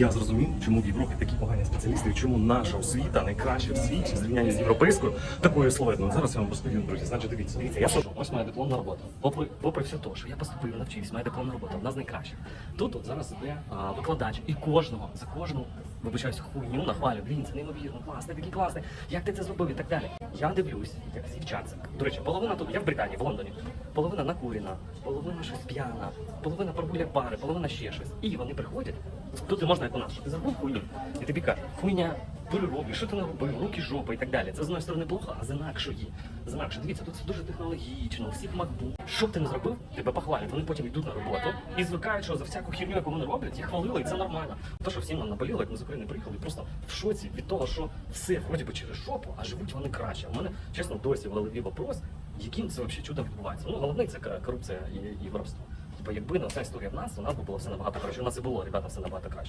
я зрозумів, чому в Європі такі погані спеціалісти, і чому наша освіта найкраща в світі зрівняння з європейською такою словетною. Зараз я вам розповім, друзі. Значить, дивіться, дивіться, я сижу, ось моя дипломна робота. Попри, попри все те, що я поступив, навчився, моя дипломна робота, одна з найкращих. Тут от зараз іде викладач, і кожного за кожну. Вибачаюся, хуйню нахвалю, блін, це неймовірно, класний, такий класний, як ти це зробив і так далі. Я дивлюсь, як всі вчаться. До речі, половина тут, я в Британії, в Лондоні, половина накурена, половина щось п'яна, половина прогуля пари, половина ще щось. І вони приходять, тут не можна як у нас, що ти зробив хуйню. І тобі кажуть, хуйня, переробиш, що ти не робив, руки, жопа і так далі. Це з одної сторони плохо, а з інакшої. З інакшої. Дивіться, тут все дуже технологічно, у всіх MacBook. Що б ти не зробив, тебе похвалять. Вони потім йдуть на роботу і звикають, що за всяку херню, яку вони роблять, їх хвалили, і це нормально. То, що всім нам наболіло, як ми з України приїхали, просто в шоці від того, що все вроді би через жопу, а живуть вони краще. У мене, чесно, досі в голові вопрос, яким це взагалі чудо відбувається. Ну, головне це кор- корупція і, і воровство. Типу, якби на ця історія в нас, у нас би було все набагато краще. У нас і було, ребята, все набагато краще.